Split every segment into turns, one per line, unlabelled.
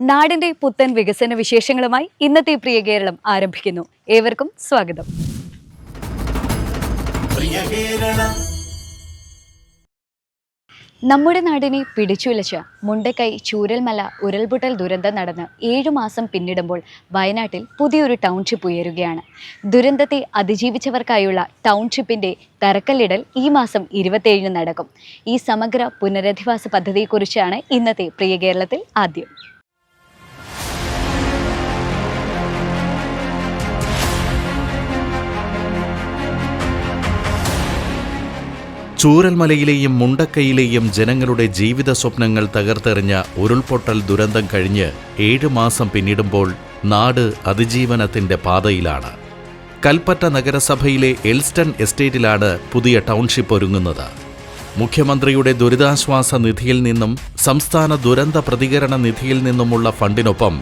നാടിന്റെ പുത്തൻ വികസന വിശേഷങ്ങളുമായി ഇന്നത്തെ പ്രിയ കേരളം ആരംഭിക്കുന്നു. ഏവർക്കും സ്വാഗതം. നമ്മുടെ നാടിനെ പിടിച്ചുലച്ച മുണ്ടക്കൈ ചൂരൽമല ഉരുൾപൊട്ടൽ ദുരന്തം നടന്ന് ഏഴു മാസം പിന്നിടുമ്പോൾ വയനാട്ടിൽ പുതിയൊരു ടൗൺഷിപ്പ് ഉയരുകയാണ്. ദുരന്തത്തെ അതിജീവിച്ചവർക്കായുള്ള ടൗൺഷിപ്പിന്റെ തറക്കല്ലിടൽ ഈ മാസം ഇരുപത്തേഴിന് നടക്കും. ഈ സമഗ്ര പുനരധിവാസ പദ്ധതിയെക്കുറിച്ചാണ് ഇന്നത്തെ പ്രിയ കേരളത്തിൽ ആദ്യം.
ചൂരൽമലയിലെയും മുണ്ടക്കയിലെയും ജനങ്ങളുടെ ജീവിത സ്വപ്നങ്ങൾ തകർത്തെറിഞ്ഞ ഉരുൾപൊട്ടൽ ദുരന്തം കഴിഞ്ഞ് ഏഴ് മാസം പിന്നിടുമ്പോൾ നാട് അതിജീവനത്തിന്റെ പാതയിലാണ്. കൽപ്പറ്റ നഗരസഭയിലെ എൽസ്റ്റൺ എസ്റ്റേറ്റിലാണ് പുതിയ ടൗൺഷിപ്പ് ഒരുങ്ങുന്നത്. മുഖ്യമന്ത്രിയുടെ ദുരിതാശ്വാസ നിധിയിൽ നിന്നും സംസ്ഥാന ദുരന്ത പ്രതികരണ നിധിയിൽ നിന്നുമുള്ള ഫണ്ടിനൊപ്പം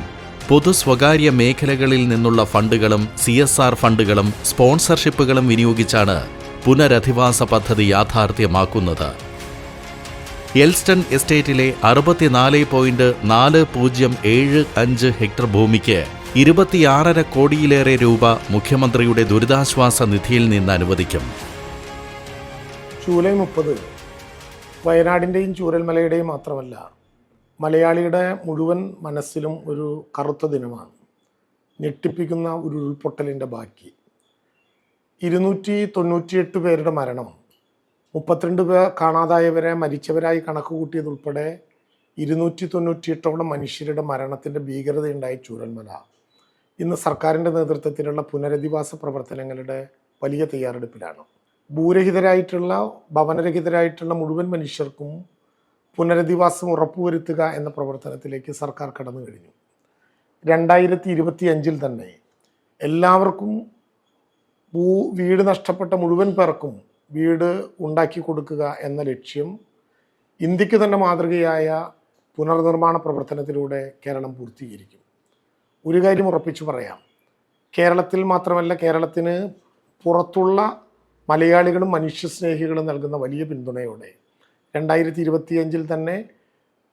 പൊതു സ്വകാര്യ മേഖലകളിൽ നിന്നുള്ള ഫണ്ടുകളും സി ഫണ്ടുകളും സ്പോൺസർഷിപ്പുകളും വിനിയോഗിച്ചാണ് പുനരധിവാസ പദ്ധതി യാഥാർത്ഥ്യമാക്കുന്നത്. എൽസ്റ്റൺ എസ്റ്റേറ്റിലെ അറുപത്തിനാല് പോയിന്റ് നാല് പൂജ്യം ഏഴ് അഞ്ച് ഹെക്ടർ ഭൂമിക്ക് ഇരുപത്തിയാറര കോടിയിലേറെ രൂപ മുഖ്യമന്ത്രിയുടെ ദുരിതാശ്വാസ നിധിയിൽ നിന്ന് അനുവദിക്കും.
ജൂലൈ മുപ്പത് വയനാടിന്റെയും ചൂരൽമലയുടെയും മാത്രമല്ല മലയാളിയുടെ മുഴുവൻ മനസ്സിലും ഒരു കറുത്ത ദിനമാണ്. ഞെട്ടിപ്പിക്കുന്ന ഒരു ഉൾപൊട്ടലിന്റെ ബാക്കി. ഇരുന്നൂറ്റി തൊണ്ണൂറ്റിയെട്ട് പേരുടെ മരണം. മുപ്പത്തിരണ്ട് പേർ കാണാതായവരെ മരിച്ചവരായി കണക്ക് കൂട്ടിയതുൾപ്പെടെ ഇരുന്നൂറ്റി തൊണ്ണൂറ്റിയെട്ടോളം മനുഷ്യരുടെ മരണത്തിന്റെ ഭീകരതയുണ്ടായി ചൂരൽമല. ഇന്ന് സർക്കാരിന്റെ നേതൃത്വത്തിലുള്ള പുനരധിവാസ പ്രവർത്തനങ്ങളുടെ വലിയ തയ്യാറെടുപ്പിലാണ്. ഭൂരഹിതരായിട്ടുള്ള ഭവനരഹിതരായിട്ടുള്ള മുഴുവൻ മനുഷ്യർക്കും പുനരധിവാസം ഉറപ്പുവരുത്തുക എന്ന പ്രവർത്തനത്തിലേക്ക് സർക്കാർ കടന്നു കഴിഞ്ഞു രണ്ടായിരത്തി ഇരുപത്തി അഞ്ചിൽ തന്നെ എല്ലാവർക്കും ഭൂ വീട് നഷ്ടപ്പെട്ട മുഴുവൻ പേർക്കും വീട് ഉണ്ടാക്കി കൊടുക്കുക എന്ന ലക്ഷ്യം ഇന്ത്യയ്ക്ക് തന്നെ മാതൃകയായ പുനർനിർമ്മാണ പ്രവർത്തനത്തിലൂടെ കേരളം പൂർത്തീകരിക്കും. ഒരു കാര്യം ഉറപ്പിച്ചു പറയാം. കേരളത്തിൽ മാത്രമല്ല കേരളത്തിന് പുറത്തുള്ള മലയാളികളും മനുഷ്യസ്നേഹികളും നൽകുന്ന വലിയ പിന്തുണയോടെ രണ്ടായിരത്തി ഇരുപത്തിയഞ്ചിൽ തന്നെ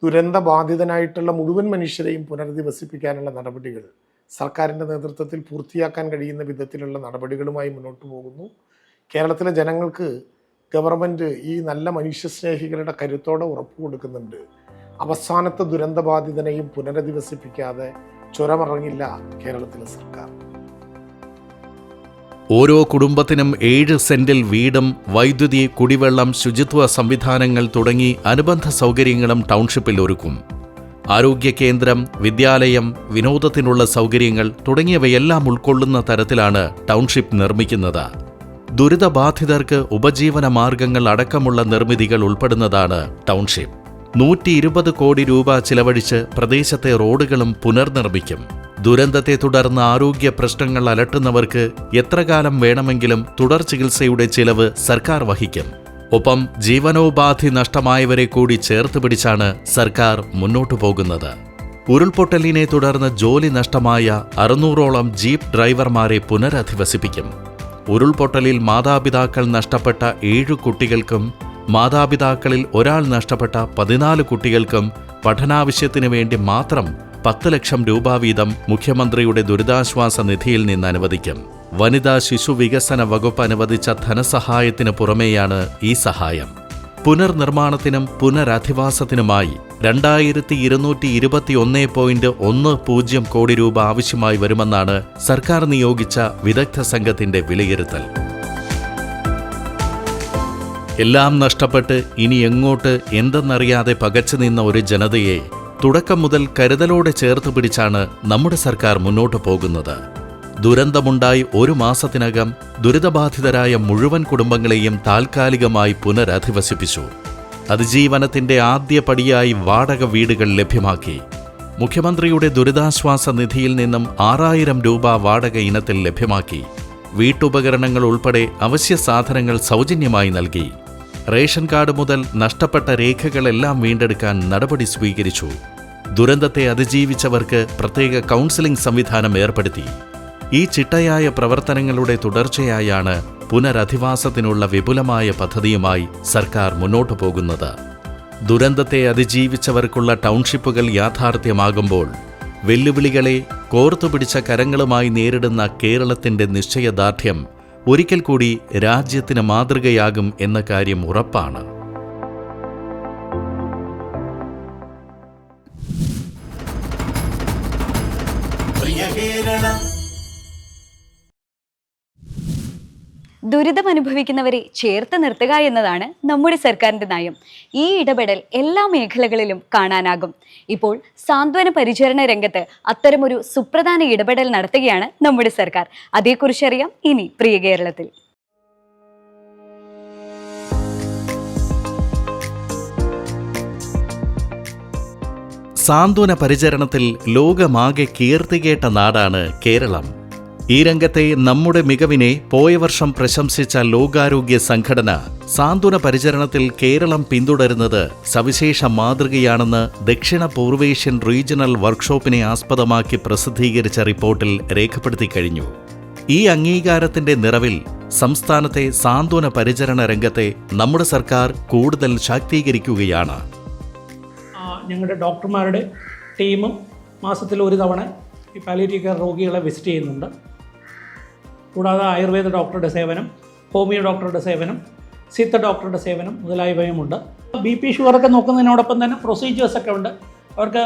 ദുരന്ത ബാധിതനായിട്ടുള്ള മുഴുവൻ മനുഷ്യരെയും പുനരധിവസിപ്പിക്കാനുള്ള നടപടികൾ സർക്കാരിന്റെ നേതൃത്വത്തിൽ പൂർത്തിയാക്കാൻ കഴിയുന്ന വിധത്തിലുള്ള നടപടികളുമായി മുന്നോട്ട് പോകുന്നു. കേരളത്തിലെ ജനങ്ങൾക്ക് ഗവൺമെന്റ് ഈ നല്ല മനുഷ്യസ്നേഹികളുടെ കരുത്തോടെ ഉറപ്പ് കൊടുക്കുന്നുണ്ട്. അവസാനത്തെ ദുരന്തബാധിതനെയും പുനരധിവസിപ്പിക്കാതെ ചുരമിറങ്ങില്ല കേരളത്തിലെ സർക്കാർ.
ഓരോ കുടുംബത്തിനും ഏഴ് സെന്റിൽ വീടും വൈദ്യുതി കുടിവെള്ളം ശുചിത്വ സംവിധാനങ്ങൾ തുടങ്ങി അനുബന്ധ സൗകര്യങ്ങളും ടൗൺഷിപ്പിൽ ഒരുക്കും. ആരോഗ്യ കേന്ദ്രം വിദ്യാലയം വിനോദത്തിനുള്ള സൗകര്യങ്ങൾ തുടങ്ങിയവയെല്ലാം ഉൾക്കൊള്ളുന്ന തരത്തിലാണ് ടൗൺഷിപ്പ് നിർമ്മിക്കുന്നത്. ദുരിതബാധിതർക്ക് ഉപജീവന മാർഗങ്ങൾ അടക്കമുള്ള നിർമ്മിതികൾ ഉൾപ്പെടുന്നതാണ് ടൗൺഷിപ്പ്. നൂറ്റി ഇരുപത് കോടി രൂപ ചിലവഴിച്ച് പ്രദേശത്തെ റോഡുകളും പുനർനിർമ്മിക്കും. ദുരന്തത്തെ തുടർന്ന് ആരോഗ്യ പ്രശ്നങ്ങൾ അലട്ടുന്നവർക്ക് എത്രകാലം വേണമെങ്കിലും തുടർ ചികിത്സയുടെ ചിലവ് സർക്കാർ വഹിക്കും. ഒപ്പം ജീവനോപാധി നഷ്ടമായവരെ കൂടി ചേർത്ത് പിടിച്ചാണ് സർക്കാർ മുന്നോട്ടു പോകുന്നത്. ഉരുൾപൊട്ടലിനെ തുടർന്ന് ജോലി നഷ്ടമായ അറുന്നൂറോളം ജീപ്പ് ഡ്രൈവർമാരെ പുനരധിവസിപ്പിക്കും. ഉരുൾപൊട്ടലിൽ മാതാപിതാക്കൾ നഷ്ടപ്പെട്ട ഏഴു കുട്ടികൾക്കും മാതാപിതാക്കളിൽ ഒരാൾ നഷ്ടപ്പെട്ട പതിനാല് കുട്ടികൾക്കും പഠനാവശ്യത്തിനു വേണ്ടി മാത്രം പത്ത് ലക്ഷം രൂപ വീതം മുഖ്യമന്ത്രിയുടെ ദുരിതാശ്വാസ നിധിയിൽ നിന്ന് അനുവദിക്കും. വനിതാ ശിശു വികസന വകുപ്പ് അനുവദിച്ച ധനസഹായത്തിന് പുറമെയാണ് ഈ സഹായം. പുനർനിർമ്മാണത്തിനും പുനരധിവാസത്തിനുമായി രണ്ടായിരത്തി ഇരുന്നൂറ്റി ഇരുപത്തിയൊന്ന് പോയിന്റ് ഒന്ന് പൂജ്യം കോടി രൂപ ആവശ്യമായി വരുമെന്നാണ് സർക്കാർ നിയോഗിച്ച വിദഗ്ധ സംഘത്തിന്റെ വിലയിരുത്തൽ. എല്ലാം നഷ്ടപ്പെട്ട് ഇനി എങ്ങോട്ട് എന്തെന്നറിയാതെ പകച്ചു നിന്ന ഒരു ജനതയെ തുടക്കം മുതൽ കരുതലോടെ ചേർത്ത് പിടിച്ചാണ് നമ്മുടെ സർക്കാർ മുന്നോട്ടു പോകുന്നത്. ദുരന്തമുണ്ടായി ഒരു മാസത്തിനകം ദുരിതബാധിതരായ മുഴുവൻ കുടുംബങ്ങളെയും താൽക്കാലികമായി പുനരധിവസിപ്പിച്ചു. അതിജീവനത്തിന്റെ ആദ്യ പടിയായി വാടക വീടുകൾ ലഭ്യമാക്കി. മുഖ്യമന്ത്രിയുടെ ദുരിതാശ്വാസ നിധിയിൽ നിന്നും ആറായിരം രൂപ വാടക ഇനത്തിൽ ലഭ്യമാക്കി. വീട്ടുപകരണങ്ങൾ ഉൾപ്പെടെ അവശ്യ സാധനങ്ങൾ സൗജന്യമായി നൽകി. റേഷൻ കാർഡ് മുതൽ നഷ്ടപ്പെട്ട രേഖകളെല്ലാം വീണ്ടെടുക്കാൻ നടപടി സ്വീകരിച്ചു. ദുരന്തത്തെ അതിജീവിച്ചവർക്ക് പ്രത്യേക കൗൺസിലിംഗ് സംവിധാനം ഏർപ്പെടുത്തി. ഈ ചിട്ടയായ പ്രവർത്തനങ്ങളുടെ തുടർച്ചയായാണ് പുനരധിവാസത്തിനുള്ള വിപുലമായ പദ്ധതിയുമായി സർക്കാർ മുന്നോട്ടു പോകുന്നത്. ദുരന്തത്തെ അതിജീവിച്ചവർക്കുള്ള ടൗൺഷിപ്പുകൾ യാഥാർത്ഥ്യമാകുമ്പോൾ വെല്ലുവിളികളെ കോർത്തുപിടിച്ച കരങ്ങളുമായി നേരിടുന്ന കേരളത്തിന്റെ നിശ്ചയദാർഢ്യം ഒരിക്കൽ കൂടി രാജ്യത്തിന് മാതൃകയാകും എന്ന കാര്യം ഉറപ്പാണ്.
ദുരിതമനുഭവിക്കുന്നവരെ ചേർത്ത് നിർത്തുക എന്നതാണ് നമ്മുടെ സർക്കാരിന്റെ നയം. ഈ ഇടപെടൽ എല്ലാ മേഖലകളിലും കാണാനാകും. ഇപ്പോൾ സാന്ത്വന പരിചരണ രംഗത്ത് അത്തരമൊരു സുപ്രധാന ഇടപെടൽ നടത്തുകയാണ് നമ്മുടെ സർക്കാർ. അതേക്കുറിച്ചറിയാം ഇനി പ്രിയ കേരളത്തിൽ.
സാന്ത്വന പരിചരണത്തിൽ ലോകമാകെ കീർത്തികേട്ട നാടാണ് കേരളം. ഈ രംഗത്തെ നമ്മുടെ മികവിനെ പോയ വർഷം പ്രശംസിച്ച ലോകാരോഗ്യ സംഘടന സാന്ത്വന പരിചരണത്തിൽ കേരളം പിന്തുടരുന്നത് സവിശേഷ മാതൃകയാണെന്ന് ദക്ഷിണ പൂർവേഷ്യൻ റീജിയണൽ വർക്ക്ഷോപ്പിനെ ആസ്പദമാക്കി പ്രസിദ്ധീകരിച്ച റിപ്പോർട്ടിൽ രേഖപ്പെടുത്തി കഴിഞ്ഞു. ഈ അംഗീകാരത്തിന്റെ നിറവിൽ സംസ്ഥാനത്തെ സാന്ത്വന പരിചരണ രംഗത്തെ നമ്മുടെ സർക്കാർ കൂടുതൽ ശാക്തീകരിക്കുകയാണ്.
ഞങ്ങളുടെ ഡോക്ടർമാരുടെ ടീമും മാസത്തിൽ ഒരു തവണ ഈ പാലിയേറ്റീവ് കെയർ രോഗികളെ വിസിറ്റ് ചെയ്യുന്നുണ്ട്. കൂടാതെ ആയുർവേദ ഡോക്ടറുടെ സേവനം ഹോമിയോ ഡോക്ടറുടെ സേവനം സിത്ത ഡോക്ടറുടെ സേവനം മുതലായവയുമുണ്ട്. ബി പി ഷുഗറൊക്കെ നോക്കുന്നതിനോടൊപ്പം തന്നെ പ്രൊസീജിയേഴ്സൊക്കെ ഉണ്ട്. അവർക്ക്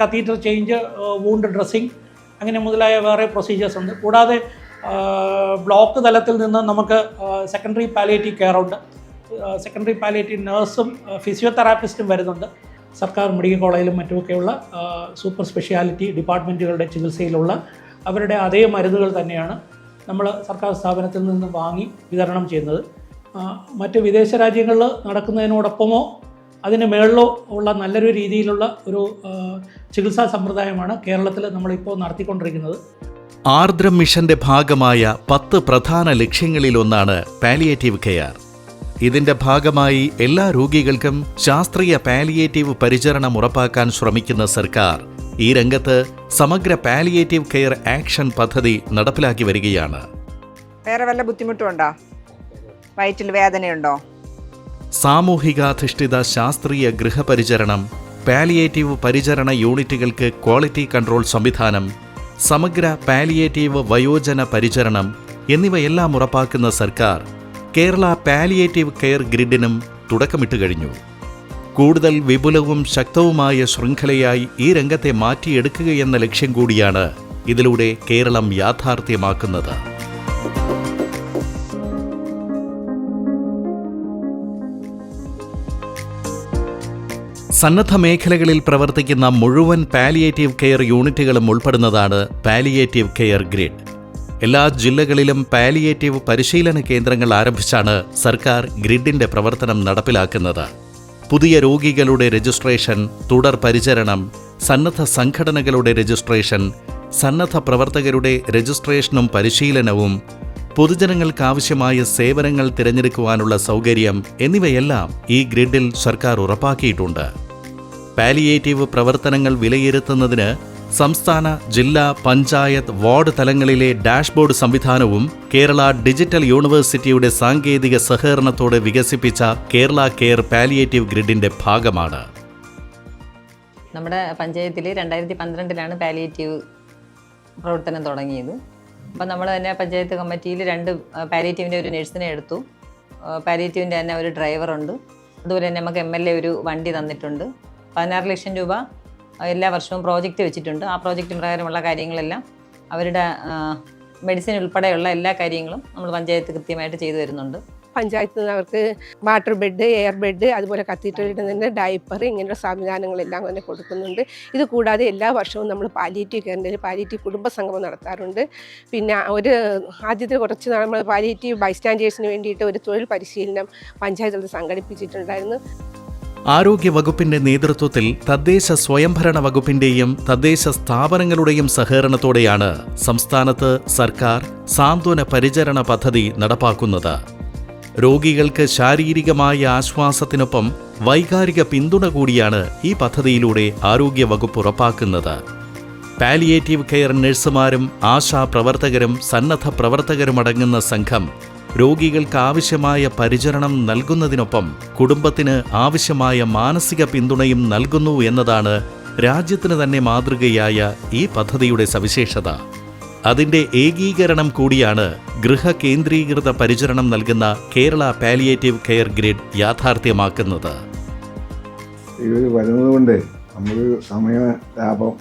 കത്തീറ്റർ ചേഞ്ച് വൂണ്ട് ഡ്രസ്സിങ് അങ്ങനെ മുതലായ വേറെ പ്രൊസീജിയേഴ്സ് ഉണ്ട്. കൂടാതെ ബ്ലോക്ക് തലത്തിൽ നിന്ന് നമുക്ക് സെക്കൻഡറി പാലിയേറ്റീവ് കെയർ ഉണ്ട്. സെക്കൻഡറി പാലിയേറ്റീവ് നേഴ്സും ഫിസിയോതെറാപ്പിസ്റ്റും വരുന്നുണ്ട്. സർക്കാർ മെഡിക്കൽ കോളേജിലും മറ്റുമൊക്കെയുള്ള സൂപ്പർ സ്പെഷ്യാലിറ്റി ഡിപ്പാർട്ട്മെന്റുകളുടെ ചികിത്സയിലുള്ള അവരുടെ അതേ മരുന്നുകൾ തന്നെയാണ്. നമ്മൾ സർക്കാർ സ്ഥാപനത്തിൽ നിന്ന് വാങ്ങി വിതരണം ചെയ്യുന്നത്. മറ്റ് വിദേശ രാജ്യങ്ങളിൽ നടക്കുന്നതിനോടൊപ്പമോ അതിന് മേളിലോ ഉള്ള നല്ലൊരു രീതിയിലുള്ള ഒരു ചികിത്സാ സമ്പ്രദായമാണ് കേരളത്തിൽ നമ്മളിപ്പോൾ നടത്തിക്കൊണ്ടിരിക്കുന്നത്.
ആർദ്രം മിഷന്റെ ഭാഗമായ പത്ത് പ്രധാന ലക്ഷ്യങ്ങളിലൊന്നാണ് പാലിയേറ്റീവ് കെയർ. ഇതിന്റെ ഭാഗമായി എല്ലാ രോഗികൾക്കും ശാസ്ത്രീയ പാലിയേറ്റീവ് പരിചരണം ഉറപ്പാക്കാൻ ശ്രമിക്കുന്ന സർക്കാർ ഈ രംഗത്ത് സമഗ്ര പാലിയേറ്റീവ് കെയർ ആക്ഷൻ പദ്ധതി നടപ്പിലാക്കി വരികയാണ്.
വേറെ വല്ല ബുദ്ധിമുട്ടുണ്ടോ വയറ്റിൽ വേദനയുണ്ടോ?
സാമൂഹികാധിഷ്ഠിത ശാസ്ത്രീയ ഗൃഹപരിചരണം പാലിയേറ്റീവ് പരിചരണ യൂണിറ്റുകൾക്ക് ക്വാളിറ്റി കൺട്രോൾ സംവിധാനം സമഗ്ര പാലിയേറ്റീവ് വയോജന പരിചരണം എന്നിവയെല്ലാം ഉറപ്പാക്കുന്ന സർക്കാർ കേരള പാലിയേറ്റീവ് കെയർ ഗ്രിഡിനും തുടക്കമിട്ട് കഴിഞ്ഞു. കൂടുതൽ വിപുലവും ശക്തവുമായ ശൃംഖലയായി ഈ രംഗത്തെ മാറ്റിയെടുക്കുകയെന്ന ലക്ഷ്യം കൂടിയാണ് ഇതിലൂടെ കേരളം യാഥാർത്ഥ്യമാക്കുന്നത്. സന്നദ്ധ മേഖലകളിൽ പ്രവർത്തിക്കുന്ന മുഴുവൻ പാലിയേറ്റീവ് കെയർ യൂണിറ്റുകളും ഉൾപ്പെടുന്നതാണ് പാലിയേറ്റീവ് കെയർ ഗ്രിഡ്. എല്ലാ ജില്ലകളിലും പാലിയേറ്റീവ് പരിശീലന കേന്ദ്രങ്ങൾ ആരംഭിച്ചാണ് സർക്കാർ ഗ്രിഡിന്റെ പ്രവർത്തനം നടപ്പിലാക്കുന്നത്. പുതിയ രോഗികളുടെ രജിസ്ട്രേഷൻ തുടർ പരിചരണം സന്നദ്ധ സംഘടനകളുടെ രജിസ്ട്രേഷൻ സന്നദ്ധ പ്രവർത്തകരുടെ രജിസ്ട്രേഷനും പരിശീലനവും പൊതുജനങ്ങൾക്കാവശ്യമായ സേവനങ്ങൾ തിരഞ്ഞെടുക്കുവാനുള്ള സൗകര്യം എന്നിവയെല്ലാം ഈ ഗ്രിഡിൽ സർക്കാർ ഉറപ്പാക്കിയിട്ടുണ്ട്. പാലിയേറ്റീവ് പ്രവർത്തനങ്ങൾ വിലയിരുത്തുന്നതിന് സംസ്ഥാന ജില്ലാ പഞ്ചായത്ത് വാർഡ് തലങ്ങളിലെ ഡാഷ്ബോർഡ് സംവിധാനവും കേരള ഡിജിറ്റൽ യൂണിവേഴ്സിറ്റിയുടെ സാങ്കേതിക സഹകരണത്തോടെ വികസിപ്പിച്ച കേരള കെയർ പാലിയേറ്റീവ് ഗ്രിഡിന്റെ ഭാഗമാണ്.
നമ്മുടെ പഞ്ചായത്തിൽ രണ്ടായിരത്തി പന്ത്രണ്ടിലാണ് പാലിയേറ്റീവ് പ്രവർത്തനം തുടങ്ങിയത്. അപ്പം നമ്മൾ തന്നെ പഞ്ചായത്ത് കമ്മിറ്റിയിൽ രണ്ട് പാലിയേറ്റീവിന്റെ ഒരു നഴ്സിനെ എടുത്തു. പാലിയേറ്റീവിന്റെ തന്നെ ഒരു ഡ്രൈവറുണ്ട്. അതുപോലെ തന്നെ നമുക്ക് എം എൽ എ ഒരു വണ്ടി തന്നിട്ടുണ്ട്. പതിനാറ് ലക്ഷം രൂപ എല്ലാ വർഷവും പ്രോജക്റ്റ് വെച്ചിട്ടുണ്ട്. ആ പ്രോജക്റ്റ് പ്രകാരമുള്ള കാര്യങ്ങളെല്ലാം അവരുടെ മെഡിസിൻ ഉൾപ്പെടെയുള്ള എല്ലാ കാര്യങ്ങളും നമ്മൾ പഞ്ചായത്ത് കൃത്യമായിട്ട് ചെയ്തു വരുന്നുണ്ട്
പഞ്ചായത്ത് അവർക്ക് വാട്ടർ ബെഡ് എയർ ബെഡ് അതുപോലെ കത്തീഡ്രൽ നിന്ന് ഡയപ്പർ ഇങ്ങനെയുള്ള സംവിധാനങ്ങളെല്ലാം തന്നെ കൊടുക്കുന്നുണ്ട്. ഇത് കൂടാതെ എല്ലാ വർഷവും നമ്മൾ പാലിയേറ്റീവ് കെയറിന്റെ പാലിയേറ്റീവ് കുടുംബ സംഗമം നടത്താറുണ്ട്. പിന്നെ ഒരു ആദ്യത്തെ കുറച്ച് നമ്മൾ പാലിയേറ്റീവ് ബൈസ്റ്റാൻഡേഴ്സിന് വേണ്ടിയിട്ട് ഒരു തൊഴിൽ പരിശീലനം പഞ്ചായത്തിൽ സംഘടിപ്പിച്ചിട്ടുണ്ടായിരുന്നു.
ആരോഗ്യ വകുപ്പിന്റെ നേതൃത്വത്തിൽ തദ്ദേശ സ്വയംഭരണ വകുപ്പിന്റെയും തദ്ദേശ സ്ഥാപനങ്ങളുടെയും സഹകരണത്തോടെയാണ് സംസ്ഥാനത്ത് സർക്കാർ സാന്ത്വന പരിചരണ പദ്ധതി നടപ്പാക്കുന്നത്. രോഗികൾക്ക് ശാരീരികമായ ആശ്വാസത്തിനൊപ്പം വൈകാരിക പിന്തുണ കൂടിയാണ് ഈ പദ്ധതിയിലൂടെ ആരോഗ്യ വകുപ്പ് ഉറപ്പാക്കുന്നത്. പാലിയേറ്റീവ് കെയർ നഴ്സുമാരും ആശാ പ്രവർത്തകരും സന്നദ്ധ പ്രവർത്തകരുമടങ്ങുന്ന സംഘം രോഗികൾക്ക് ആവശ്യമായ പരിചരണം നൽകുന്നതിനൊപ്പം കുടുംബത്തിന് ആവശ്യമായ മാനസിക പിന്തുണയും നൽകുന്നു എന്നതാണ് രാജ്യത്തിന് തന്നെ മാതൃകയായ ഈ പദ്ധതിയുടെ സവിശേഷത. അതിന്റെ ഏകീകരണം കൂടിയാണ് ഗൃഹ കേന്ദ്രീകൃത പരിചരണം നൽകുന്ന കേരള പാലിയേറ്റീവ് കെയർ ഗ്രിഡ് യാഥാർത്ഥ്യമാക്കുന്നത്.
സമയ ലാഭം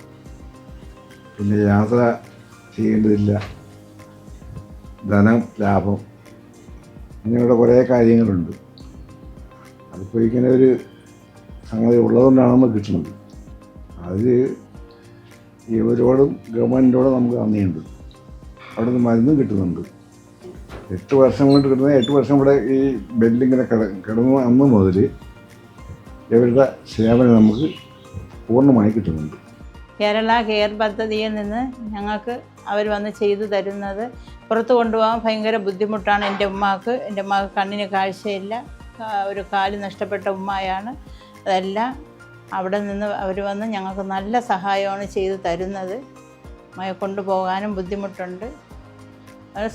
പിന്നെ യാത്ര ചെയ്യേണ്ടതില്ല. ധനം ലാഭം. ഇങ്ങനെയുള്ള കുറേ കാര്യങ്ങളുണ്ട്. അതിപ്പോൾ ഇങ്ങനെ ഒരു സംഗതി ഉള്ളതുകൊണ്ടാണ് നമുക്ക് കിട്ടുന്നത്. അതിൽ ഇവരോടും ഗവൺമെന്റിനോടും നമുക്ക് നന്ദിയുണ്ട്. അവിടെ നിന്ന് മരുന്നും കിട്ടുന്നുണ്ട്. എട്ട് വർഷം കൊണ്ട് കിട്ടുന്ന എട്ട് വർഷം ഇവിടെ ഈ ബെല്ലിങ്ങനെ കിട കിടന്നു അന്ന് മുതൽ ഇവരുടെ സേവനം നമുക്ക് പൂർണമായി കിട്ടുന്നുണ്ട്.
കേരള കെയർ പദ്ധതിയിൽ നിന്ന് ഞങ്ങൾക്ക് അവർ വന്ന് ചെയ്തു തരുന്നത്. പുറത്ത് കൊണ്ടുപോകാൻ ഭയങ്കര ബുദ്ധിമുട്ടാണ് എന്റെ ഉമ്മാക്ക്. എന്റെ ഉമ്മാക്ക് കണ്ണിന് കാഴ്ചയില്ല. ഒരു കാൽ നഷ്ടപ്പെട്ട ഉമ്മയാണ്. അതെല്ലാം അവിടെ നിന്ന് അവർ വന്ന് ഞങ്ങൾക്ക് നല്ല സഹായമാണ് ചെയ്തു തരുന്നത്. ഉമ്മയെ കൊണ്ടുപോകാനും ബുദ്ധിമുട്ടുണ്ട്.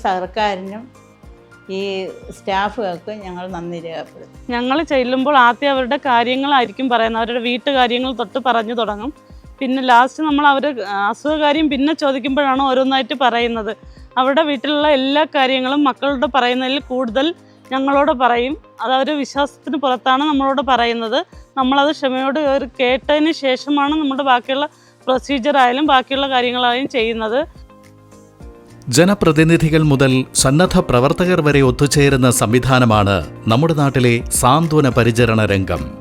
സർക്കാരിനും ഈ സ്റ്റാഫുകൾക്ക് ഞങ്ങൾ നന്ദി രേഖപ്പെടുത്തും
ഞങ്ങൾ ചെല്ലുമ്പോൾ ആദ്യം അവരുടെ കാര്യങ്ങളായിരിക്കും പറയുന്നത്. അവരുടെ വീട്ടുകാര്യങ്ങൾ തൊട്ട് പറഞ്ഞു തുടങ്ങും. പിന്നെ ലാസ്റ്റ് നമ്മൾ അവർ അസുഖകാര്യം പിന്നെ ചോദിക്കുമ്പോഴാണ് ഓരോന്നായിട്ട് പറയുന്നത്. അവരുടെ വീട്ടിലുള്ള എല്ലാ കാര്യങ്ങളും മക്കളോട് പറയുന്നതിൽ കൂടുതൽ ഞങ്ങളോട് പറയും. അത് അവർ വിശ്വാസത്തിന് പുറത്താണ് നമ്മളോട് പറയുന്നത്. നമ്മളത് ക്ഷമയോട് കേട്ടതിന് ശേഷമാണ് നമ്മുടെ ബാക്കിയുള്ള പ്രൊസീജിയർ ആയാലും ബാക്കിയുള്ള കാര്യങ്ങളായാലും ചെയ്യുന്നത്.
ജനപ്രതിനിധികൾ മുതൽ സന്നദ്ധ പ്രവർത്തകർ വരെ ഒത്തുചേരുന്ന സംവിധാനമാണ് നമ്മുടെ നാട്ടിലെ സാന്ത്വന പരിചരണ രംഗം.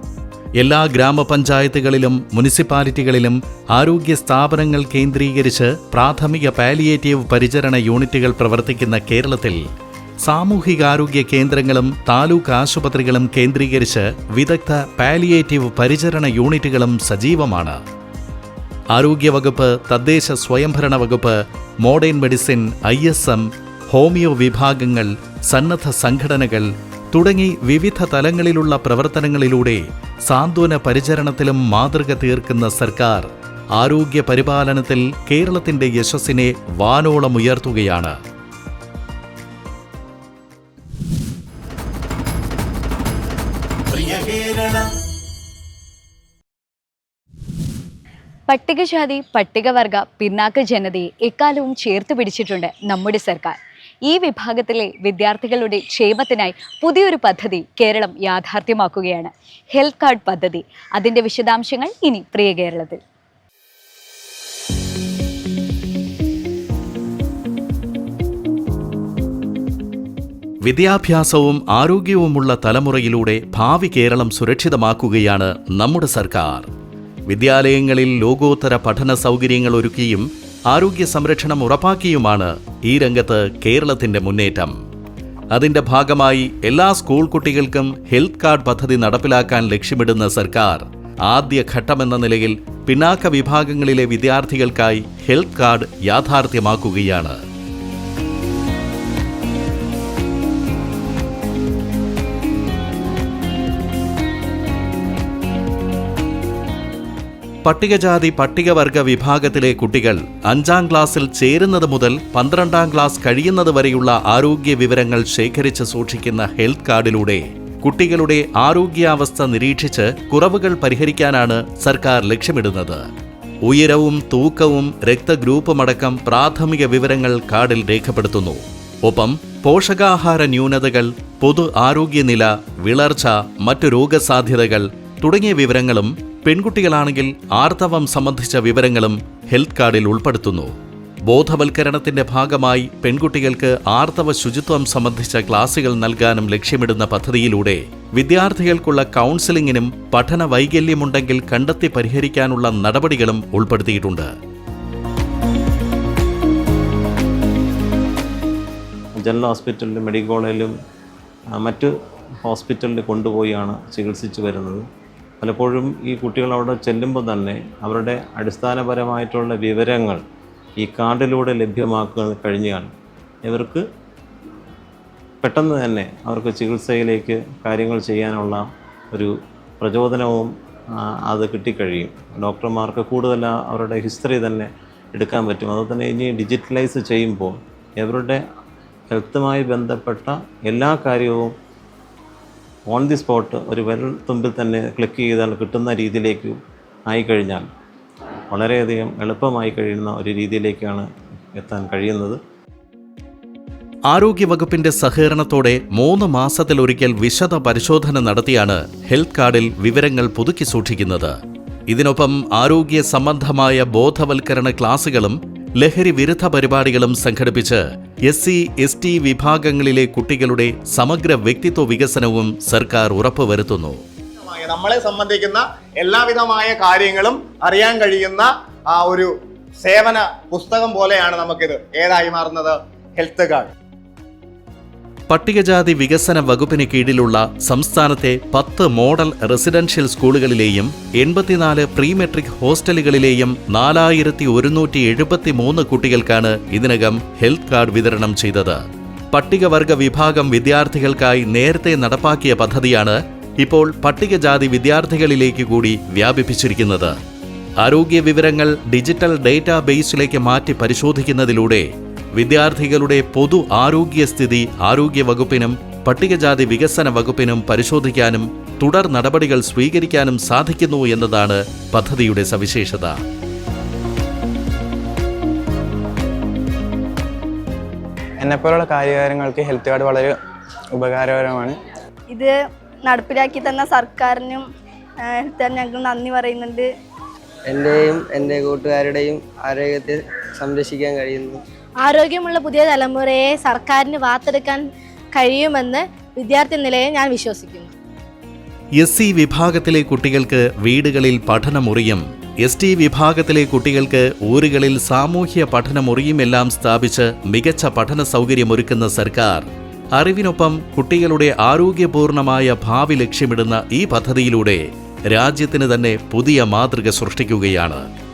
എല്ലാ ഗ്രാമപഞ്ചായത്തുകളിലും മുനിസിപ്പാലിറ്റികളിലും ആരോഗ്യ സ്ഥാപനങ്ങൾ കേന്ദ്രീകരിച്ച് പ്രാഥമിക പാലിയേറ്റീവ് പരിചരണ യൂണിറ്റുകൾ പ്രവർത്തിക്കുന്ന കേരളത്തിൽ സാമൂഹികാരോഗ്യ കേന്ദ്രങ്ങളും താലൂക്ക് ആശുപത്രികളും കേന്ദ്രീകരിച്ച് വിദഗ്ധ പാലിയേറ്റീവ് പരിചരണ യൂണിറ്റുകളും സജീവമാണ്. ആരോഗ്യവകുപ്പ് തദ്ദേശ സ്വയംഭരണ വകുപ്പ് modern medicine I S M homoeo വിഭാഗങ്ങൾ സന്നദ്ധ സംഘടനകൾ തുടങ്ങി വിവിധ തലങ്ങളിലുള്ള പ്രവർത്തനങ്ങളിലൂടെ സാന്ത്വന പരിചരണത്തിലും മാതൃക തീർക്കുന്ന സർക്കാർ ആരോഗ്യ പരിപാലനത്തിൽ കേരളത്തിന്റെ യശസ്സിനെ വാനോളം ഉയർത്തുകയാണ്.
പട്ടികജാതി പട്ടികവർഗ പിന്നാക്ക ജനതയെ എക്കാലവും ചേർത്ത് പിടിച്ചിട്ടുണ്ട് നമ്മുടെ സർക്കാർ. ഈ വിഭാഗത്തിലെ വിദ്യാർത്ഥികളുടെ ക്ഷേമത്തിനായി പുതിയൊരു പദ്ധതി കേരളം യാഥാർത്ഥ്യമാക്കുകയാണ്. ഹെൽത്ത് കാർഡ് പദ്ധതി. അതിന്റെ വിശദാംശങ്ങൾ ഇനി പ്രിയ കേരളത്തിൽ.
വിദ്യാഭ്യാസവും ആരോഗ്യവുമുള്ള തലമുറയിലൂടെ ഭാവി കേരളം സുരക്ഷിതമാക്കുകയാണ് നമ്മുടെ സർക്കാർ. വിദ്യാലയങ്ങളിൽ ലോകോത്തര പഠന സൗകര്യങ്ങൾ ഒരുക്കിയും ആരോഗ്യ സംരക്ഷണം ഉറപ്പാക്കിയുമാണ് ഈ രംഗത്ത് കേരളത്തിന്റെ മുന്നേറ്റം. അതിന്റെ ഭാഗമായി എല്ലാ സ്കൂൾ കുട്ടികൾക്കും ഹെൽത്ത് കാർഡ് പദ്ധതി നടപ്പിലാക്കാൻ ലക്ഷ്യമിടുന്ന സർക്കാർ ആദ്യ ഘട്ടമെന്ന നിലയിൽ പിന്നാക്ക വിഭാഗങ്ങളിലെ വിദ്യാർത്ഥികൾക്കായി ഹെൽത്ത് കാർഡ് യാഥാർത്ഥ്യമാക്കുകയാണ്. പട്ടികജാതി പട്ടികവർഗ വിഭാഗത്തിലെ കുട്ടികൾ അഞ്ചാം ക്ലാസ്സിൽ ചേരുന്നത് മുതൽ പന്ത്രണ്ടാം ക്ലാസ് കഴിയുന്നത് വരെയുള്ള ആരോഗ്യ വിവരങ്ങൾ ശേഖരിച്ച് സൂക്ഷിക്കുന്ന ഹെൽത്ത് കാർഡിലൂടെ കുട്ടികളുടെ ആരോഗ്യാവസ്ഥ നിരീക്ഷിച്ച് കുറവുകൾ പരിഹരിക്കാനാണ് സർക്കാർ ലക്ഷ്യമിടുന്നത്. ഉയരവും തൂക്കവും രക്തഗ്രൂപ്പുമടക്കം പ്രാഥമിക വിവരങ്ങൾ കാർഡിൽ രേഖപ്പെടുത്തുന്നു. ഒപ്പം പോഷകാഹാര ന്യൂനതകൾ പൊതു ആരോഗ്യനില വിളർച്ച മറ്റു രോഗസാധ്യതകൾ തുടങ്ങിയ വിവരങ്ങളും പെൺകുട്ടികളാണെങ്കിൽ ആർത്തവം സംബന്ധിച്ച വിവരങ്ങളും ഹെൽത്ത് കാർഡിൽ ഉൾപ്പെടുത്തുന്നു. ബോധവൽക്കരണത്തിന്റെ ഭാഗമായി പെൺകുട്ടികൾക്ക് ആർത്തവ ശുചിത്വം സംബന്ധിച്ച ക്ലാസുകൾ നൽകാനും ലക്ഷ്യമിടുന്ന പദ്ധതിയിലൂടെ വിദ്യാർത്ഥികൾക്കുള്ള കൗൺസിലിംഗിനും പഠന വൈകല്യമുണ്ടെങ്കിൽ കണ്ടെത്തി പരിഹരിക്കാനുള്ള നടപടികളും ഉൾപ്പെടുത്തിയിട്ടുണ്ട്.
ജനറൽ ഹോസ്പിറ്റലിലും മെഡിക്കൽ കോളേജിലും മറ്റ് ഹോസ്പിറ്റലിൽ കൊണ്ടുപോയാണ് ചികിത്സിച്ചു വരുന്നത്. പലപ്പോഴും ഈ കുട്ടികൾ അവിടെ ചെല്ലുമ്പോൾ തന്നെ അവരുടെ അടിസ്ഥാനപരമായിട്ടുള്ള വിവരങ്ങൾ ഈ കാർഡിലൂടെ ലഭ്യമാക്കുക കഴിഞ്ഞാണ്. ഇവർക്ക് പെട്ടെന്ന് തന്നെ അവർക്ക് ചികിത്സയിലേക്ക് കാര്യങ്ങൾ ചെയ്യാനുള്ള ഒരു പ്രചോദനവും അത് കിട്ടിക്കഴിയും. ഡോക്ടർമാർക്ക് കൂടുതൽ അവരുടെ ഹിസ്റ്ററി തന്നെ എടുക്കാൻ പറ്റും. അതുപോലെ തന്നെ ഇനി ഡിജിറ്റലൈസ് ചെയ്യുമ്പോൾ ഇവരുടെ ഹെൽത്തുമായി ബന്ധപ്പെട്ട എല്ലാ കാര്യവും ഓൺ ദി സ്പോട്ട് ഒരു വിരൽ തുമ്പിൽ തന്നെ ക്ലിക്ക് ചെയ്താൽ കിട്ടുന്ന രീതിയിലേക്ക് ആയിക്കഴിഞ്ഞാൽ വളരെയധികം എളുപ്പമായി കഴിയുന്ന ഒരു രീതിയിലേക്കാണ് എത്താൻ കഴിയുന്നത്.
ആരോഗ്യവകുപ്പിന്റെ സഹകരണത്തോടെ മൂന്ന് മാസത്തിലൊരിക്കൽ വിശദ പരിശോധന നടത്തിയാണ് ഹെൽത്ത് കാർഡിൽ വിവരങ്ങൾ പുതുക്കി സൂക്ഷിക്കുന്നത്. ഇതിനൊപ്പം ആരോഗ്യ സംബന്ധമായ ബോധവൽക്കരണ ക്ലാസുകളും ലഹരി വിരുദ്ധ പരിപാടികളും സംഘടിപ്പിച്ച് എസ് സി എസ് ടി വിഭാഗങ്ങളിലെ കുട്ടികളുടെ സമഗ്ര വ്യക്തിത്വ വികസനവും സർക്കാർ ഉറപ്പുവരുത്തുന്നു.
നമ്മളെ സംബന്ധിക്കുന്ന എല്ലാവിധമായ കാര്യങ്ങളും അറിയാൻ കഴിയുന്ന ആ ഒരു സേവന പുസ്തകം പോലെയാണ് നമുക്കിത്. ഏതായി മാറുന്നത്? Health card.
പട്ടികജാതി വികസന വകുപ്പിന് കീഴിലുള്ള സംസ്ഥാനത്തെ പത്ത് മോഡൽ റെസിഡൻഷ്യൽ സ്കൂളുകളിലെയും എൺപത്തിനാല് പ്രീ മെട്രിക് ഹോസ്റ്റലുകളിലെയും നാലായിരത്തി ഒരുന്നൂറ്റി എഴുപത്തി മൂന്ന് കുട്ടികൾക്കാണ് ഇതിനകം ഹെൽത്ത് കാർഡ് വിതരണം ചെയ്തത്. പട്ടികവർഗ വിഭാഗം വിദ്യാർത്ഥികൾക്കായി നേരത്തെ നടപ്പാക്കിയ പദ്ധതിയാണ് ഇപ്പോൾ പട്ടികജാതി വിദ്യാർത്ഥികളിലേക്ക് കൂടി വ്യാപിപ്പിച്ചിരിക്കുന്നത്. ആരോഗ്യ വിവരങ്ങൾ ഡിജിറ്റൽ ഡേറ്റാബേസിലേക്ക് മാറ്റി പരിശോധിക്കുന്നതിലൂടെ വിദ്യാർത്ഥികളുടെ പൊതു ആരോഗ്യസ്ഥിതി ആരോഗ്യ വകുപ്പിനും പട്ടികജാതി വികസന വകുപ്പിനും പരിശോധിക്കാനും തുടർ നടപടികൾ സ്വീകരിക്കാനും സാധിക്കുന്നു എന്നതാണ് പദ്ധതിയുടെ സവിശേഷത.
എന്നെപ്പോലുള്ള കാര്യകാര്യങ്ങൾക്ക് ഹെൽത്ത് കാർഡ് വളരെ ഉപകാരകരമാണ്.
ഇത് നടപ്പിലാക്കി തന്ന സർക്കാരിനും ഹെൽത്ത് ഞങ്ങൾ നന്ദി പറയുന്നുണ്ട്.
എന്റെയും എന്റെ കൂട്ടുകാരുടെയും ആരോഗ്യത്തെ സംരക്ഷിക്കാൻ കഴിയുന്നു.
ആരോഗ്യമുള്ള പുതിയ തലമുറയെ സർക്കാരിന് വാർത്തെടുക്കാൻ കഴിയുമെന്ന് വിദ്യാർത്ഥി നിലയെ ഞാൻ വിശ്വസിക്കുന്നു.
എസ് സി വിഭാഗത്തിലെ കുട്ടികൾക്ക് വീടുകളിൽ പഠനമുറിയും എസ് ടി വിഭാഗത്തിലെ കുട്ടികൾക്ക് ഊരുകളിൽ സാമൂഹ്യ പഠനമുറിയുമെല്ലാം സ്ഥാപിച്ച് മികച്ച പഠന സൗകര്യമൊരുക്കുന്ന സർക്കാർ. അറിവിനൊപ്പം കുട്ടികളുടെ ആരോഗ്യപൂർണമായ ഭാവി ലക്ഷ്യമിടുന്ന ഈ പദ്ധതിയിലൂടെ രാജ്യത്തിന് തന്നെ പുതിയ മാതൃക സൃഷ്ടിക്കുകയാണ്.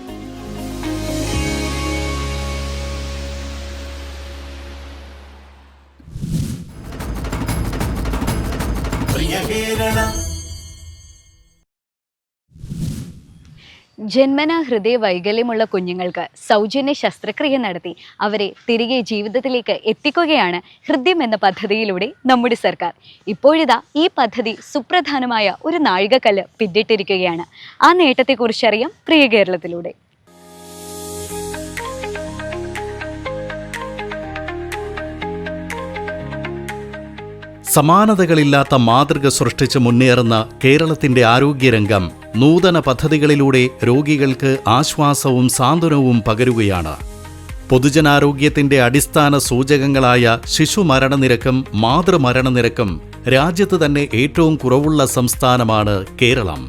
ജന്മന ഹൃദയ വൈകല്യമുള്ള കുഞ്ഞുങ്ങൾക്ക് സൗജന്യ ശസ്ത്രക്രിയ നടത്തി അവരെ തിരികെ ജീവിതത്തിലേക്ക് എത്തിക്കുകയാണ് ഹൃദയം എന്ന പദ്ധതിയിലൂടെ നമ്മുടെ സർക്കാർ. ഇപ്പോഴിതാ ഈ പദ്ധതി സുപ്രധാനമായ ഒരു നാഴികക്കല്ല് പിന്നിട്ടിരിക്കുകയാണ്. ആ നേട്ടത്തെക്കുറിച്ചറിയാം പ്രിയ കേരളത്തിലൂടെ.
സമാനതകളില്ലാത്ത മാതൃക സൃഷ്ടിച്ച് മുന്നേറുന്ന കേരളത്തിന്റെ ആരോഗ്യരംഗം നൂതന പദ്ധതികളിലൂടെ രോഗികൾക്ക് ആശ്വാസവും സാന്ത്വനവും പകരുകയാണ്. പൊതുജനാരോഗ്യത്തിന്റെ അടിസ്ഥാന സൂചകങ്ങളായ ശിശുമരണനിരക്കും മാതൃമരണനിരക്കും രാജ്യത്ത് തന്നെ ഏറ്റവും കുറവുള്ള സംസ്ഥാനമാണ് കേരളം.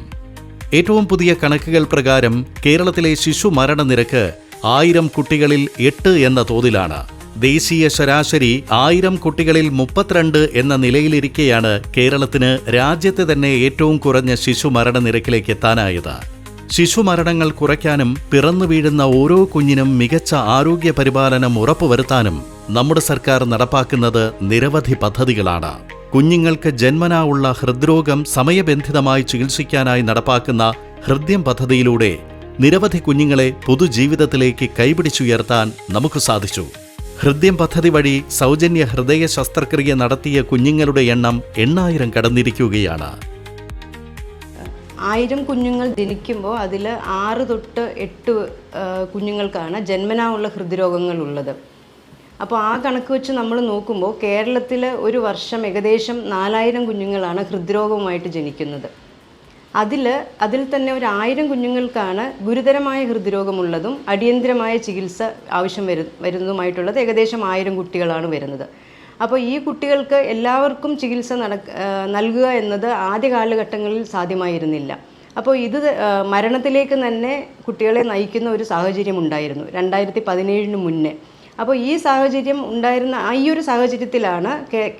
ഏറ്റവും പുതിയ കണക്കുകൾ പ്രകാരം കേരളത്തിലെ ശിശുമരണനിരക്ക് ആയിരം കുട്ടികളിൽ എട്ട് എന്ന തോതിലാണ്. ദേശീയ ശരാശരി ആയിരം കുട്ടികളിൽ മുപ്പത്തിരണ്ട് എന്ന നിലയിലിരിക്കെയാണ് കേരളത്തിന് രാജ്യത്തെ തന്നെ ഏറ്റവും കുറഞ്ഞ ശിശുമരണ നിരക്കിലേക്ക് എത്താനായത്. ശിശുമരണങ്ങൾ കുറയ്ക്കാനും പിറന്നു വീഴുന്ന ഓരോ കുഞ്ഞിനും മികച്ച ആരോഗ്യ പരിപാലനം ഉറപ്പുവരുത്താനും നമ്മുടെ സർക്കാർ നടപ്പാക്കുന്നത് നിരവധി പദ്ധതികളാണ്. കുഞ്ഞുങ്ങൾക്ക് ജന്മനാ ഉള്ള ഹൃദ്രോഗം സമയബന്ധിതമായി ചികിത്സിക്കാനായി നടപ്പാക്കുന്ന ഹൃദ്യം പദ്ധതിയിലൂടെ നിരവധി കുഞ്ഞുങ്ങളെ പൊതുജീവിതത്തിലേക്ക് കൈപിടിച്ചുയർത്താൻ നമുക്ക് സാധിച്ചു. ഹൃദ്യം പദ്ധതി വഴി സൗജന്യ ഹൃദയ ശസ്ത്രക്രിയ നടത്തിയ കുഞ്ഞുങ്ങളുടെ എണ്ണം എണ്ണായിരം കടന്നിരിക്കുകയാണ്.
ആയിരം കുഞ്ഞുങ്ങൾ ജനിക്കുമ്പോൾ അതിൽ ആറ് തൊട്ട് എട്ട് കുഞ്ഞുങ്ങൾക്കാണ് ജന്മനാ ഉള്ള ഹൃദ്രോഗങ്ങൾ ഉള്ളത് അപ്പോൾ ആ കണക്ക് വെച്ച് നമ്മൾ നോക്കുമ്പോൾ കേരളത്തിൽ ഒരു വർഷം ഏകദേശം നാലായിരം കുഞ്ഞുങ്ങളാണ് ഹൃദ്രോഗവുമായിട്ട് ജനിക്കുന്നത്. അതിൽ അതിൽ തന്നെ ഒരു ആയിരം കുഞ്ഞുങ്ങൾക്കാണ് ഗുരുതരമായ ഹൃദ്രോഗമുള്ളതും അടിയന്തിരമായ ചികിത്സ ആവശ്യം വരു വരുന്നതുമായിട്ടുള്ളത് ഏകദേശം ആയിരം കുട്ടികളാണ് വരുന്നത്. അപ്പോൾ ഈ കുട്ടികൾക്ക് എല്ലാവർക്കും ചികിത്സ നടക്ക നൽകുക എന്നത് ആദ്യ കാലഘട്ടങ്ങളിൽ സാധ്യമായിരുന്നില്ല. അപ്പോൾ ഇത് മരണത്തിലേക്ക് തന്നെ കുട്ടികളെ നയിക്കുന്ന ഒരു സാഹചര്യം ഉണ്ടായിരുന്നു രണ്ടായിരത്തി പതിനേഴിന് മുന്നേ. അപ്പോൾ ഈ സാഹചര്യം ഉണ്ടായിരുന്ന ഈ ഒരു സാഹചര്യത്തിലാണ്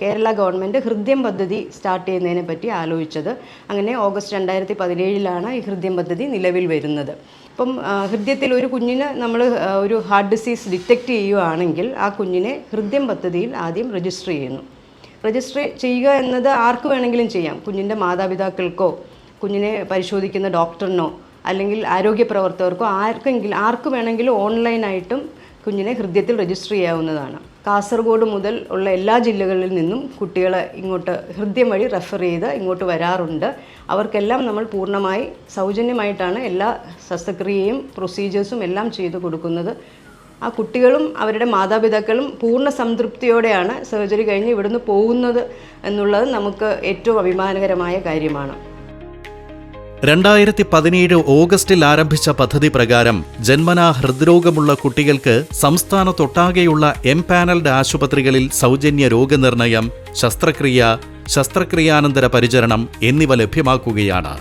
കേരള ഗവൺമെന്റ് ഹൃദ്യം പദ്ധതി സ്റ്റാർട്ട് ചെയ്യുന്നതിനെ പറ്റി ആലോചിച്ചത്. അങ്ങനെ ഓഗസ്റ്റ് രണ്ടായിരത്തി പതിനേഴിലാണ് ഈ ഹൃദ്യം പദ്ധതി നിലവിൽ വരുന്നത്. അപ്പം ആ, ഹൃദയത്തിൽ ഒരു കുഞ്ഞിന് നമ്മൾ ഒരു ഹാർട്ട് ഡിസീസ് ഡിറ്റക്റ്റ് ചെയ്യുകയാണെങ്കിൽ ആ കുഞ്ഞിനെ ഹൃദ്യം പദ്ധതിയിൽ ആദ്യം രജിസ്റ്റർ ചെയ്യുന്നു. രജിസ്റ്റർ ചെയ്യുക എന്നത് ആർക്ക് വേണമെങ്കിലും ചെയ്യാം. കുഞ്ഞിന്റെ മാതാപിതാക്കൾക്കോ കുഞ്ഞിനെ പരിശോധിക്കുന്ന ഡോക്ടറിനോ അല്ലെങ്കിൽ ആരോഗ്യ പ്രവർത്തകർക്കോ ആർക്കെങ്കിലും ആർക്ക് വേണമെങ്കിലും ഓൺലൈനായിട്ടും കുഞ്ഞിനെ ഹൃദയത്തിൽ രജിസ്റ്റർ ചെയ്യാവുന്നതാണ്. കാസർഗോഡ് മുതൽ ഉള്ള എല്ലാ ജില്ലകളിൽ നിന്നും കുട്ടികളെ ഇങ്ങോട്ട് ഹൃദയം വഴി റെഫർ ചെയ്ത് ഇങ്ങോട്ട് വരാറുണ്ട്. അവർക്കെല്ലാം നമ്മൾ പൂർണമായി സൗജന്യമായിട്ടാണ് എല്ലാ ശസ്ത്രക്രിയയും പ്രൊസീജിയേഴ്സും എല്ലാം ചെയ്തു കൊടുക്കുന്നത്. ആ കുട്ടികളും അവരുടെ മാതാപിതാക്കളും പൂർണ സംതൃപ്തിയോടെയാണ് സർജറി കഴിഞ്ഞ് ഇവിടുന്ന് പോകുന്നത് എന്നുള്ളത് നമുക്ക് ഏറ്റവും അഭിമാനകരമായ കാര്യമാണ്.
രണ്ടായിരത്തി പതിനേഴ് ഓഗസ്റ്റിൽ ആരംഭിച്ച പദ്ധതി പ്രകാരം ജന്മനാ ഹൃദ്രോഗമുള്ള കുട്ടികൾക്ക് സംസ്ഥാനത്തൊട്ടാകെയുള്ള എം പാനൽഡ് ആശുപത്രികളിൽ സൗജന്യ രോഗനിർണയം ശസ്ത്രക്രിയ ശസ്ത്രക്രിയാനന്തര പരിചരണം എന്നിവ ലഭ്യമാക്കുകയാണ്.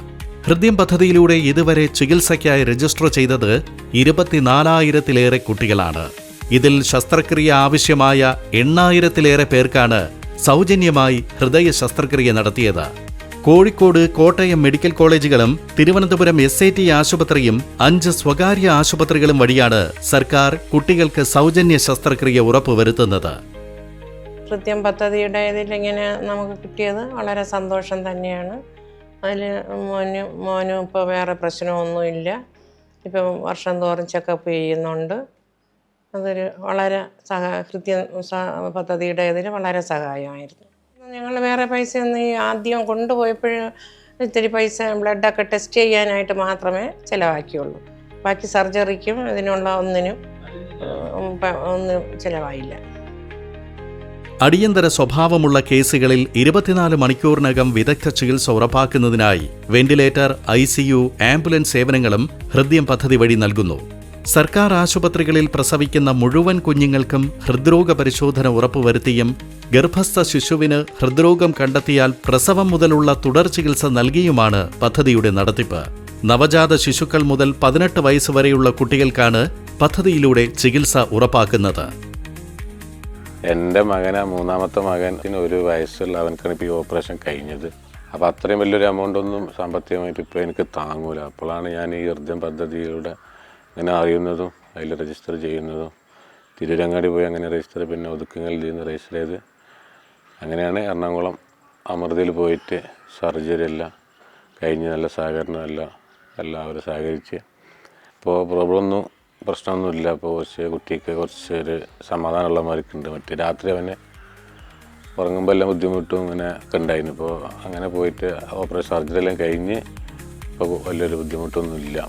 ഹൃദ്യം പദ്ധതിയിലൂടെ ഇതുവരെ ചികിത്സയ്ക്കായി രജിസ്റ്റർ ചെയ്തത് ഇരുപത്തിനാലായിരത്തിലേറെ കുട്ടികളാണ്. ഇതിൽ ശസ്ത്രക്രിയ ആവശ്യമായ എണ്ണായിരത്തിലേറെ പേർക്കാണ് സൗജന്യമായി ഹൃദയ ശസ്ത്രക്രിയ നടത്തിയത്. കോഴിക്കോട് കോട്ടയം മെഡിക്കൽ കോളേജുകളും തിരുവനന്തപുരം എസ് ഐ ടി ആശുപത്രിയും അഞ്ച് സ്വകാര്യ ആശുപത്രികളും വഴിയാണ് സർക്കാർ കുട്ടികൾക്ക് സൗജന്യ ശസ്ത്രക്രിയ ഉറപ്പുവരുത്തുന്നത്.
കൃത്യം പദ്ധതിയുടെ ഇതിൽ ഇങ്ങനെ നമുക്ക് കിട്ടിയത് വളരെ സന്തോഷം തന്നെയാണ്. അതിൽ മോന് മോനും ഇപ്പോൾ വേറെ പ്രശ്നമൊന്നുമില്ല. ഇപ്പം വർഷം തോറും ചെക്കപ്പ് ചെയ്യുന്നുണ്ട്. അതൊരു വളരെ സഹാ കൃത്യം പദ്ധതിയുടെ ഇതിൽ വളരെ സഹായമായിരുന്നു. ഞങ്ങൾ വേറെ പൈസ ഒന്നും ഈ ആദ്യം കൊണ്ടുപോയപ്പോൾ ഇത്തിരി പൈസ ബ്ലഡൊക്കെ ടെസ്റ്റ് ചെയ്യാനായിട്ട് മാത്രമേ ചിലവാക്കിയുള്ളൂ. ബാക്കി സർജറിക്കും ഇതിനുള്ള ഒന്നിനും ഒന്നും ചിലവായില്ല.
അടിയന്തര സ്വഭാവമുള്ള കേസുകളിൽ ഇരുപത്തിനാല് മണിക്കൂറിനകം വിദഗ്ധ ചികിത്സ ഉറപ്പാക്കുന്നതിനായി വെന്റിലേറ്റർ ഐ ആംബുലൻസ് സേവനങ്ങളും ഹൃദ്യം പദ്ധതി വഴി നൽകുന്നു. സർക്കാർ ആശുപത്രികളിൽ പ്രസവിക്കുന്ന മുഴുവൻ കുഞ്ഞുങ്ങൾക്കും ഹൃദ്രോഗ പരിശോധന ഉറപ്പുവരുത്തിയും ഗർഭസ്ഥ ശിശുവിന് ഹൃദ്രോഗം കണ്ടെത്തിയാൽ പ്രസവം മുതലുള്ള തുടർ ചികിത്സ നൽകിയുമാണ് പദ്ധതിയുടെ നടത്തിപ്പ്. നവജാത ശിശുക്കൾ മുതൽ പതിനെട്ട് വയസ്സ് വരെയുള്ള കുട്ടികൾക്കാണ് പദ്ധതിയിലൂടെ ചികിത്സ ഉറപ്പാക്കുന്നത്.
എന്റെ മകനാ മൂന്നാമത്തെ മകന് ഒരു വയസ്സുള്ള അവനക്കാണ് ഇപ്പോൾ ഈ ഓപ്പറേഷൻ കഴിഞ്ഞത്. അപ്പോൾ അത്രയും വലിയൊരു എമൗണ്ട് ഒന്നും സാമ്പത്തികമായിട്ട് ഇപ്പോൾ എനിക്ക് താങ്ങൂല. അപ്പോഴാണ് ഞാൻ ഈ ഹൃദയം പദ്ധതിയിലൂടെ ഇങ്ങനെ അറിയുന്നതും അതിൽ രജിസ്റ്റർ ചെയ്യുന്നതും തിരൂരങ്ങാടി പോയി അങ്ങനെ രജിസ്റ്റർ പിന്നെ ഒതുക്കങ്ങളിൽ നിന്ന് രജിസ്റ്റർ ചെയ്ത് അങ്ങനെയാണ് എറണാകുളം അമൃതയിൽ പോയിട്ട് സർജറി എല്ലാം കഴിഞ്ഞ് നല്ല സഹകരണം എല്ലാം എല്ലാവരും സഹകരിച്ച്. ഇപ്പോൾ പ്രോബ്ലം ഒന്നും പ്രശ്നമൊന്നുമില്ല. ഇപ്പോൾ കുറച്ച് കുട്ടിക്ക് കുറച്ച് ഒരു സമാധാനമുള്ള മാർക്കുണ്ട് മറ്റേ രാത്രി അവനെ ഉറങ്ങുമ്പോൾ എല്ലാം ബുദ്ധിമുട്ടും ഇങ്ങനെ ഒക്കെ ഉണ്ടായിരുന്നു. ഇപ്പോൾ അങ്ങനെ പോയിട്ട് ഓപ്പറേഷൻ സർജറി എല്ലാം കഴിഞ്ഞ് ഇപ്പോൾ വലിയൊരു ബുദ്ധിമുട്ടൊന്നുമില്ല.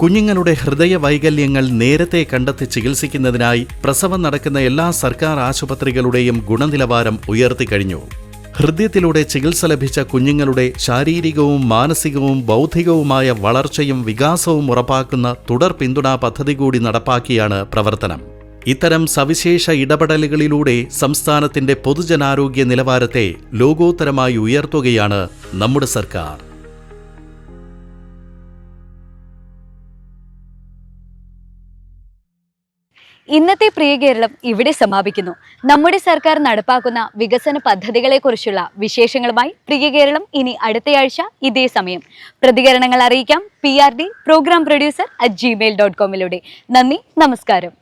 കുഞ്ഞുങ്ങളുടെ ഹൃദയ വൈകല്യങ്ങൾ നേരത്തെ കണ്ടെത്തി ചികിത്സിക്കുന്നതിനായി പ്രസവം നടക്കുന്ന എല്ലാ സർക്കാർ ആശുപത്രികളുടെയും ഗുണനിലവാരം ഉയർത്തിക്കഴിഞ്ഞു ഹൃദയത്തിലൂടെ ചികിത്സ ലഭിച്ച കുഞ്ഞുങ്ങളുടെ ശാരീരികവും മാനസികവും ബൗദ്ധികവുമായ വളർച്ചയും വികാസവും ഉറപ്പാക്കുന്ന തുടർ പിന്തുണാ പദ്ധതി കൂടി നടപ്പാക്കിയാണ് പ്രവർത്തനം. ഇത്തരം സവിശേഷ ഇടപെടലുകളിലൂടെ സംസ്ഥാനത്തിന്റെ പൊതുജനാരോഗ്യ നിലവാരത്തെ ലോകോത്തരമായി ഉയർത്തുകയാണ് നമ്മുടെ സർക്കാർ.
ഇന്നത്തെ പ്രിയ കേരളം ഇവിടെ സമാപിക്കുന്നു. നമ്മുടെ സർക്കാർ നടപ്പാക്കുന്ന വികസന പദ്ധതികളെക്കുറിച്ചുള്ള വിശേഷങ്ങളുമായി പ്രിയ കേരളം ഇനി അടുത്തയാഴ്ച ഇതേ സമയം. പ്രതികരണങ്ങൾ അറിയിക്കാം. P R D program producer at Gmail dot കോമിലൂടെ നന്ദി നമസ്കാരം.